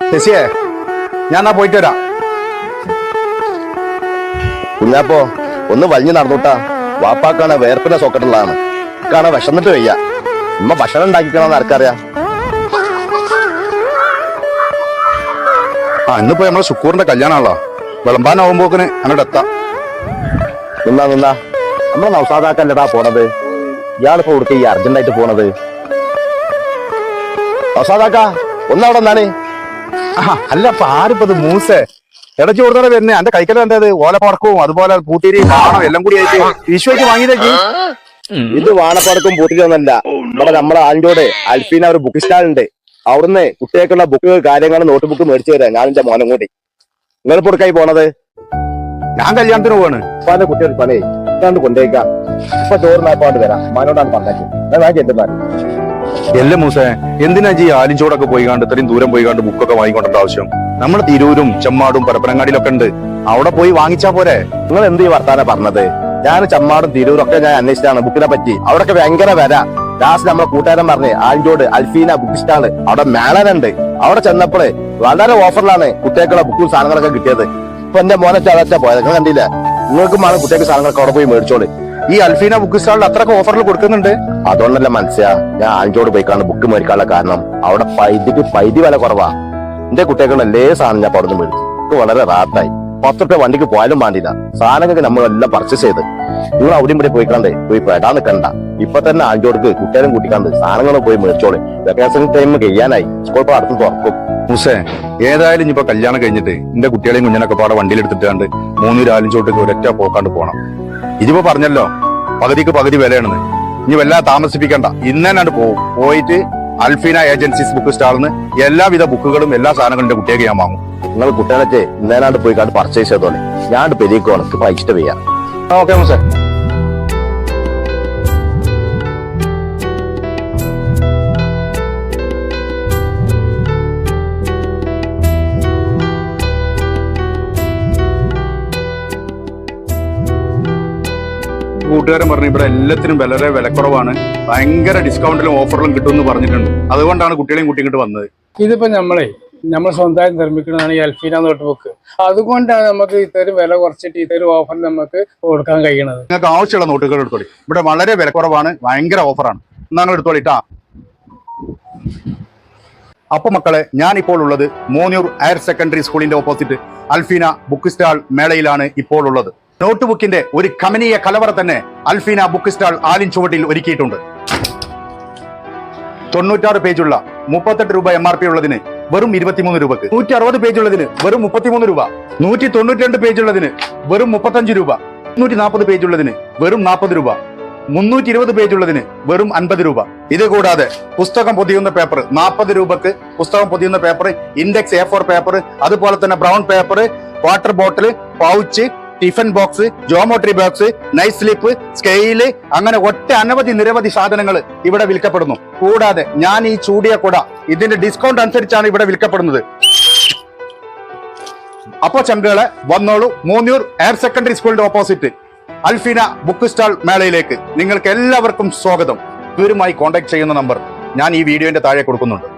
ശശിയേ ഞാൻ എന്നാ പോയിട്ട് വരാം. കുഞ്ഞാപ്പോ ഒന്ന് വലിഞ്ഞു നടന്നുട്ടാ. വാപ്പാക്കാണ് വേർപ്പിന്റെ സോക്കറ്റുള്ളതാണ് കാണാൻ വിഷന്നിട്ട് വയ്യ. ഉമ്മ ഭക്ഷണം ഉണ്ടാക്കിക്കണമെന്ന് ആർക്കറിയാം? ആ ഇന്നിപ്പോ നമ്മളെ സുക്കൂറിന്റെ കല്യാണമാണല്ലോ വിളമ്പാനാവുമ്പോക്കിന് അങ്ങോട്ട് എത്താം. നിന്നാ നിന്നാ. നമ്മളെ നൗസാദാക്കല്ലടാ പോണത്. ഇയാളിപ്പോ കൊടുക്ക ഈ അർജന്റായിട്ട് പോണത്. നൗസാദാക്ക ഒന്നവിടെ എന്നാണ് അല്ല ആരിപ്പത് മൂസേ? ഇടച്ചു കൊടുത്തേ വരുന്നേ. എന്റെ കൈക്കല എന്തത് ഓലപ്പടക്കവും അതുപോലെ പൂത്തിരി കാണോ എല്ലാം കൂടി ആയിട്ട് ഈശോയ്ക്ക് വാങ്ങിയതേക്ക്? ഇത് വാണപ്പടക്കും പൂട്ടിട്ടൊന്നല്ല ഇവിടെ നമ്മളെ ആഞ്ചോട് അൽഫീന ഒരു ബുക്ക് സ്റ്റാൾ ഉണ്ട്. അവിടുന്ന് കുട്ടികൾക്കുള്ള ബുക്ക് കാര്യങ്ങൾ നോട്ട് ബുക്ക് മേടിച്ചു തരാം. ഞാൻ എന്റെ മോനും കൂടി. നിങ്ങൾ കൊടുക്കായി പോണത്? ഞാൻ കല്യാണത്തിന് പോവാണ്. ഉപ്പാന്റെ കുട്ടികൾ പണി. ഇതാണ്ട് കൊണ്ടേക്കാം ഇപ്പൊ ചോറിനാപ്പാണ്ട് വരാം. മോനോടാണ് പറഞ്ഞത് ഞാൻ ചെല്ലുമാൻ എല്ലാം മൂസേ എന്തിനാ ജി ആലിഞ്ചോടൊക്കെ പോയി കണ്ട് ഇത്രയും ദൂരം പോയി കണ്ട് ബുക്കൊക്കെ വാങ്ങിക്കൊണ്ട ആവശ്യം? നമ്മുടെ തിരൂരും ചെമ്മാടും പരപ്പനങ്ങാടിയിലൊക്കെ ഉണ്ട്. അവിടെ പോയി വാങ്ങിച്ചാ പോരെ? നിങ്ങൾ എന്ത് ഈ വർത്താന പറഞ്ഞത്? ഞാൻ ചമ്മാടും തിരൂരും ഒക്കെ ഞാൻ അന്വേഷിച്ചാണ് ബുക്കിനെ പറ്റി. അവിടൊക്കെ ഭയങ്കര വില. ലാസ്റ്റ് നമ്മളെ കൂട്ടുകാരൻ പറഞ്ഞ് ആലിഞ്ചോട് അൽഫീന ബുക്ക് സ്റ്റാൾ അവിടെ മേളനുണ്ട്. അവിടെ ചെന്നപ്പോഴേ വളരെ ഓഫറിലാണ് കുട്ടികൾക്കുള്ള ബുക്കും സാധനങ്ങളൊക്കെ കിട്ടിയത്. ഇപ്പൊ എന്റെ മോനെ ചതച്ച പോയത്. നിങ്ങൾ കണ്ടില്ല? നിങ്ങൾക്കും വേണം കുട്ടികൾക്ക് സാധനങ്ങളൊക്കെ അവിടെ പോയി മേടിച്ചോളി. ഈ അൽഫീന ബുക്ക് സ്റ്റാളിൽ അത്രയ്ക്ക് ഓഫറിൽ കൊടുക്കുന്നുണ്ട്? അതുകൊണ്ടല്ല മനസ്സിലാ ഞാൻ ആഞ്ചോട് പോയിക്കാണ് ബുക്ക് മേടിക്കാനുള്ള കാരണം അവിടെ പൈതിക്ക് പൈതി വില കുറവാ. എന്റെ കുട്ടികളുടെ എല്ലാ സാധനം ഞാൻ അവിടെ നിന്ന് മേടിച്ചു. എനിക്ക് വളരെ റാത്തായി പത്ത് റുപ്യ വണ്ടിക്ക് പോയാലും വേണ്ടില്ല സാധനങ്ങൾക്ക് നമ്മളെല്ലാം പർച്ചേസ് ചെയ്ത്. നിങ്ങൾ അവിടെയും ഇവിടെ പോയിക്കാണ്ടേ പോയി പെടാൻ നിൽക്കണ്ട. ഇപ്പൊ തന്നെ ആഞ്ചോടുക്ക് കുട്ടികളും കൂട്ടിക്കാണ്ട് സാധനങ്ങൾ പോയി മേടിച്ചോളെ. വെക്കേഷൻ ടൈം കഴിയാനായി. സ്കൂൾ ഇപ്പൊ അടുത്ത് തുറക്കും. മൂസേ ഏതായാലും ഇനിയിപ്പോ കല്യാണം കഴിഞ്ഞിട്ട് എന്റെ കുട്ടികളെയും കുഞ്ഞിനൊക്കെ പാടെ വണ്ടിയിൽ എടുത്തിട്ടാണ്ട് മൂന്നൂര് ആലിഞ്ചോട്ടേക്ക് ഒരൊറ്റ പോക്കാണ്ട് പോണം. ഇതിപ്പോ പറഞ്ഞല്ലോ പകുതിക്ക് പകുതി വിലയാണെന്ന്. ഇനി വല്ലാതെ താമസിപ്പിക്കണ്ട. ഇന്നേനാണ്ട് പോകും പോയിട്ട് അൽഫീന ഏജൻസീസ് ബുക്ക് സ്റ്റാളിന്ന് എല്ലാവിധ ബുക്കുകളും എല്ലാ സാധനങ്ങളും എന്റെ കുട്ടിയൊക്കെ ഞാൻ വാങ്ങും. നിങ്ങൾ കുട്ടികളൊക്കെ ഇന്നേനാണ്ട് പോയി കണ്ട് പർച്ചേസ് ചെയ്തോളെ. ഞാൻ പെരിയക്കോണക്ക് പൈസ ചെയ്യാം ഓക്കെ മൂസേ കൂട്ടുകാരൻ പറഞ്ഞു ഇവിടെ എല്ലാത്തിനും വളരെ വിലക്കുറവാണ്. ഭയങ്കര ഡിസ്കൗണ്ടിലും ഓഫറിലും കിട്ടുമെന്ന് പറഞ്ഞിട്ടുണ്ട്. അതുകൊണ്ടാണ് കുട്ടികളെയും കുട്ടി ഇങ്ങോട്ട് വന്നത്. ഇതിപ്പോ നമ്മളെ നമ്മൾ സ്വന്തമായി നിർമ്മിക്കുന്നതാണ് ഈ അൽഫീന നോട്ട് ബുക്ക്. അതുകൊണ്ടാണ് നമുക്ക് ഇത്തരം വില കുറച്ചിട്ട് ഇത്തരം ഓഫർ നമുക്ക് കൊടുക്കാൻ കഴിയണത്. നിങ്ങൾക്ക് ആവശ്യമുള്ള നോട്ടുകൾ എടുത്തോളി. ഇവിടെ വളരെ വിലക്കുറവാണ് ഭയങ്കര ഓഫറാണ് നിങ്ങൾ എടുത്തോളിട്ടാ അപ്പൊ മക്കളെ ഞാൻ ഇപ്പോൾ ഉള്ളത് മൂന്നൂർ ഹയർ സെക്കൻഡറി സ്കൂളിന്റെ ഓപ്പോസിറ്റ് അൽഫീന ബുക്ക് സ്റ്റാൾ മേളയിലാണ് ഇപ്പോൾ ഉള്ളത്. നോട്ട് ബുക്കിന്റെ ഒരു കമനീയ കലവറ തന്നെ അൽഫീന ബുക്ക് സ്റ്റാൾ ആലിൻ ചുവട്ടിൽ ഒരുക്കിയിട്ടുണ്ട്. തൊണ്ണൂറ്റാറ് പേജുള്ള മുപ്പത്തെട്ട് രൂപ എം ആർ പി ഉള്ളതിന് വെറും ഇരുപത്തിമൂന്ന് രൂപക്ക്. നൂറ്റി അറുപത് പേജ് ഉള്ളതിന് വെറും മുപ്പത്തിമൂന്ന് രൂപ. നൂറ്റി തൊണ്ണൂറ്റി രണ്ട് പേജ് ഉള്ളതിന് വെറും മുപ്പത്തഞ്ച് രൂപ. നൂറ്റി നാൽപ്പത് പേജ് ഉള്ളതിന് വെറും നാൽപ്പത് രൂപ. മുന്നൂറ്റി ഇരുപത് പേജ് ഉള്ളതിന് വെറും അൻപത് രൂപ. ഇത് കൂടാതെ പുസ്തകം പൊതിയുന്ന പേപ്പർ നാൽപ്പത് രൂപക്ക്. പുസ്തകം പൊതിയുന്ന paper index A four paper അതുപോലെ തന്നെ brown paper water bottle pouch tiffin box geometry box night slip scale അങ്ങനെ ഒറ്റ അനവധി നിരവധി സാധനങ്ങൾ ഇവിടെ വിൽക്കപ്പെടുന്നു. കൂടാതെ ഞാൻ ഈ ചൂടിയ കുട ഇതിന്റെ ഡിസ്കൗണ്ട് അനുസരിച്ചാണ് ഇവിടെ വിൽക്കപ്പെടുന്നത്. അപ്പോ ചങ്കുകളെ വന്നോളൂ. മൂന്നൂർ ഹയർ സെക്കൻഡറി സ്കൂളിന്റെ ഓപ്പോസിറ്റ് അൽഫീന ബുക്ക് സ്റ്റാൾ മേളയിലേക്ക്. നിങ്ങൾക്ക് എല്ലാവർക്കും സ്വാഗതം. ഇവരുമായി കോൺടാക്ട് ചെയ്യുന്ന നമ്പർ ഞാൻ ഈ വീഡിയോന്റെ താഴെ കൊടുക്കുന്നുണ്ട്.